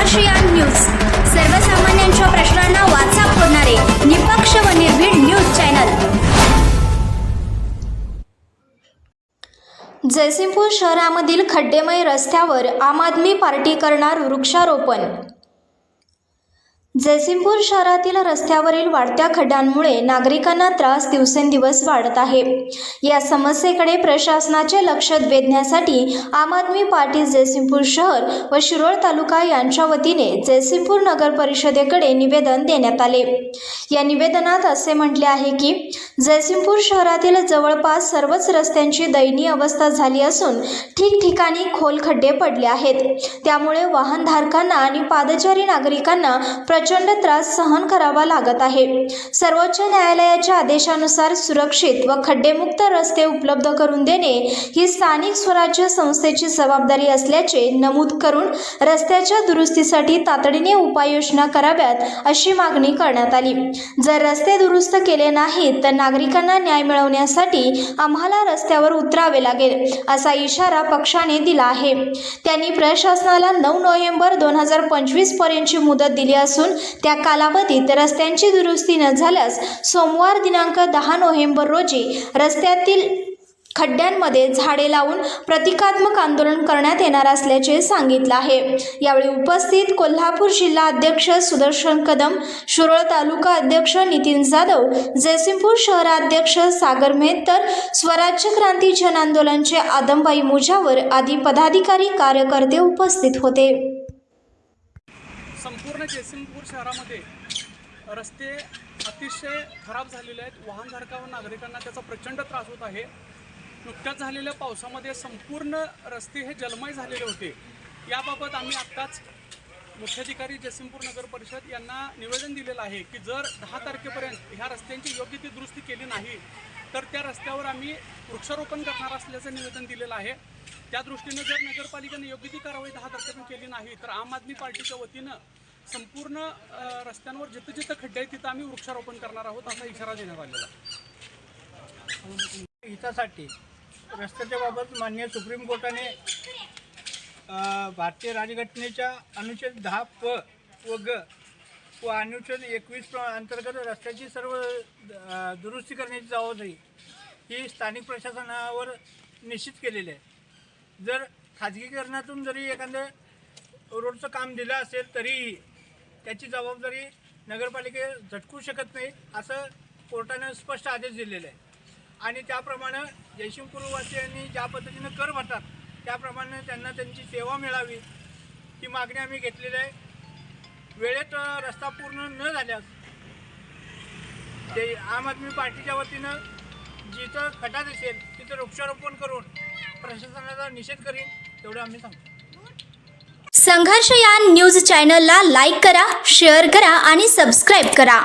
संघर्षयान news. सर्वसामान्यांच्या प्रश्नांना वाचा फोडणारे निपक्ष व निर्भीड न्यूज चॅनल. जयसिंगपूर शहरामधील खड्डेमय रस्त्यावर आम आदमी पार्टी करणार वृक्षारोपण. जयसिंगपूर शहरातील रस्त्यावरील वाढत्या खड्ड्यांमुळे नागरिकांना त्रास दिवसेंदिवस वाढत आहे. या समस्येकडे प्रशासनाचे लक्ष वेधण्यासाठी आम आदमी पार्टी जयसिंगपूर शहर व शिरोळ तालुका यांच्या वतीने जयसिंगपूर नगर परिषदेकडे निवेदन देण्यात आले. या निवेदनात असे म्हटले आहे की जयसिंगपूर शहरातील जवळपास सर्वच रस्त्यांची दयनीय अवस्था झाली असून ठिकठिकाणी खोल खड्डे पडले आहेत. त्यामुळे वाहनधारकांना आणि पादचारी नागरिकांना प्रचंड त्रास सहन करावा लागत आहे. सर्वोच्च न्यायालयाच्या आदेशानुसार सुरक्षित व खड्डेमुक्त रस्ते उपलब्ध करून देणे ही स्थानिक स्वराज्य संस्थेची जबाबदारी असल्याचे नमूद करून रस्त्याच्या दुरुस्तीसाठी तातडीने उपाययोजना कराव्यात अशी मागणी करण्यात आली. जर रस्ते दुरुस्त केले नाहीत तर नागरिकांना न्याय मिळवण्यासाठी आम्हाला रस्त्यावर उतरावे लागेल असा इशारा पक्षाने दिला आहे. त्यांनी प्रशासनाला नऊ नोव्हेंबर दोन हजार पंचवीस पर्यंतची मुदत दिली असून त्या कालावधीत रस्त्यांची दुरुस्ती न झाल्यास सोमवार दिनांक दहा नोव्हेंबर रोजी रस्त्यातील खड्ड्यांमध्ये झाडे लावून प्रतिकात्मक आंदोलन करण्यात येणार असल्याचे सांगितलं आहे. यावेळी उपस्थित कोल्हापूर जिल्हा अध्यक्ष सुदर्शन कदम शिरोळ तालुका अध्यक्ष नितीन जाधव जयसिंगपूर शहराध्यक्ष सागर मेहतर स्वराज्य क्रांती जन आंदोलनचे आदमबाई मुजावर आदी पदाधिकारी कार्यकर्ते उपस्थित होते. संपूर्ण जयसिंगपूर शहरामध्ये रस्ते अतिशय खराब झालेले आहेत. वाहनधारका व नागरिकांना त्याचा प्रचंड त्रास होत आहे. नुकत्याच झालेल्या पावसामध्ये संपूर्ण रस्ते हे जलमय झालेले होते. याबाबत आम्ही आत्ताच मुख्याधिकारी जयसिंगपूर नगर परिषद यांना निवेदन दिलेलं आहे की जर दहा तारखेपर्यंत ह्या रस्त्यांची योग्य ती दुरुस्ती केली नाही तर त्या रस्त्यावर आम्ही वृक्षारोपण करणार असल्याचं निवेदन दिलेलं आहे. त्या दृष्टीने जर नगरपालिकेने योग्य ती कारवाई दहा तारखेपर्यंत केली नाही तर आम आदमी पार्टीच्या वतीनं संपूर्ण रस्त्यांवर जिथं जिथं खड्डे आहेत तिथं आम्ही वृक्षारोपण करणार आहोत असा इशारा देण्यात आलेला हितासाठी रस्त्याच्या बाबत मान्य सुप्रीम कोर्टाने भारतीय राजघटनेच्या अनुच्छेद दहा प व ग व अनुच्छेद एकवीस प्र अंतर्गत रस्त्याची सर्व दुरुस्ती करण्याची जबाबदारी ही स्थानिक प्रशासनावर निश्चित केलेली आहे. जर खाजगीकरणातून जरी एखादं रोडचं काम दिलं असेल तरीही त्याची जबाबदारी नगरपालिके झटकू शकत नाही असं कोर्टानं स्पष्ट आदेश दिलेले आहे. आणि त्याप्रमाणे जयसिंगपूरवासियांनी ज्या पद्धतीनं कर भरतात त्याप्रमाणे त्यांना त्यांची सेवा मिळावी ही मागणी आम्ही घेतलेली आहे. वेळेत रस्ता पूर्ण न झाल्यास ते आम आदमी पार्टीच्या वतीनं जिथं खटात दिसेल तिथं वृक्षारोपण करून प्रशासनाचा निषेध करीन तेवढं आम्ही सांगतो. संघर्ष या न्यूज चॅनलला लाईक करा शेअर करा आणि सबस्क्राईब करा.